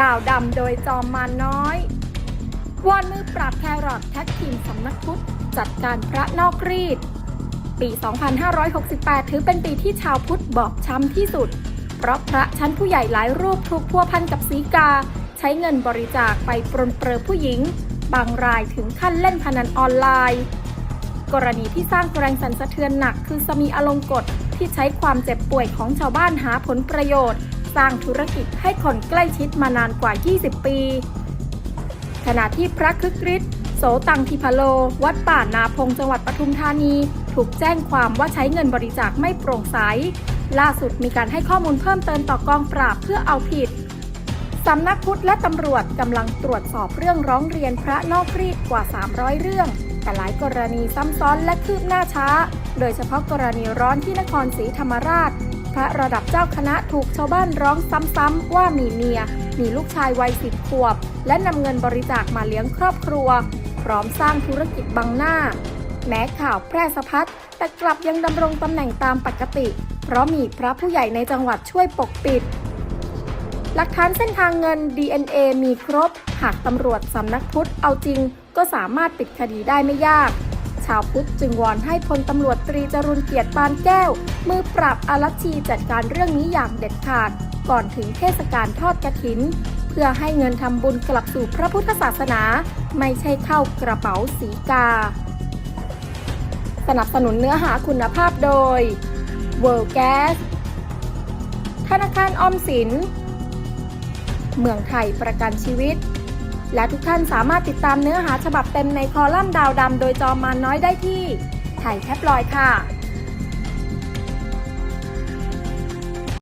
ดาวดำโดยจอมมารน้อยวอนมือปราบแครอทแท็กทีมสำนักพุทธจัดการพระนอกรีด ปี 2568 ถือเป็นปีที่ชาวพุทธบอบช้ำที่สุด เพราะพระชั้นผู้ใหญ่หลายรูปถูกพัวพันกับสีกา ใช้เงินบริจาคไปปรนเปรอผู้หญิง บางรายถึงขั้นเล่นพนันออนไลน์ กรณีที่สร้างแรงสั่นสะเทือนหนักคือสมีอลงกฎที่ใช้ความเจ็บป่วยของชาวบ้านหาผลประโยชน์ สร้างธุรกิจให้คนใกล้ชิดมานานกว่า 20 ปี ขณะที่พระคึกฤทธิ์โสตังทิพโล วัดป่านาพงจังหวัดปทุมธานี ถูกแจ้งความว่าใช้เงินบริจาคไม่โปร่งใส ล่าสุดมีการให้ข้อมูลเพิ่มเติมต่อกองปราบเพื่อเอาผิดสำนักพุทธและตำรวจกำลังตรวจสอบเรื่องร้องเรียนพระนอกรีดกว่า 300 เรื่อง แต่หลายกรณีซ้ำซ้อนและคืบหน้าช้า โดยเฉพาะกรณีร้อนที่นครศรีธรรมราช พระระดับเจ้าคณะถูกชาวบ้านร้องซ้ำๆว่ามีเมีย มีลูกชายวัยสิบขวบ และนำเงินบริจาคมาเลี้ยงครอบครัว พร้อมสร้างธุรกิจบังหน้า แม้ข่าวแพร่สะพัดแต่กลับยังดำรงตำแหน่งตามปกติ เพราะมีพระผู้ใหญ่ในจังหวัดช่วยปกปิด หลักฐานเส้นทางเงิน DNA มีครบ หากตำรวจสำนักพุทธเอาจริง ก็สามารถปิดคดีได้ไม่ยาก ชาวพุทธจึงวอนให้พลตำรวจตรีจรุนเกียรติปานแก้ว มือปราบอารัชีจัดการเรื่องนี้อย่างเด็ดขาด ก่อนถึงเทศกาลทอดกระถิน เพื่อให้เงินทำบุญกลับสู่พระพุทธศาสนา ไม่ใช่เข้ากระเป๋าสีกา สนับสนุนเนื้อหาคุณภาพโดย World Gas ธนาคารออมสิน เมืองไทยประกันชีวิต และทุกท่านสามารถติดตามเนื้อหาฉบับเต็มในคอลัมน์ดาวดำโดยจอมมาน้อยได้ที่ไทยแท็บลอยค่ะ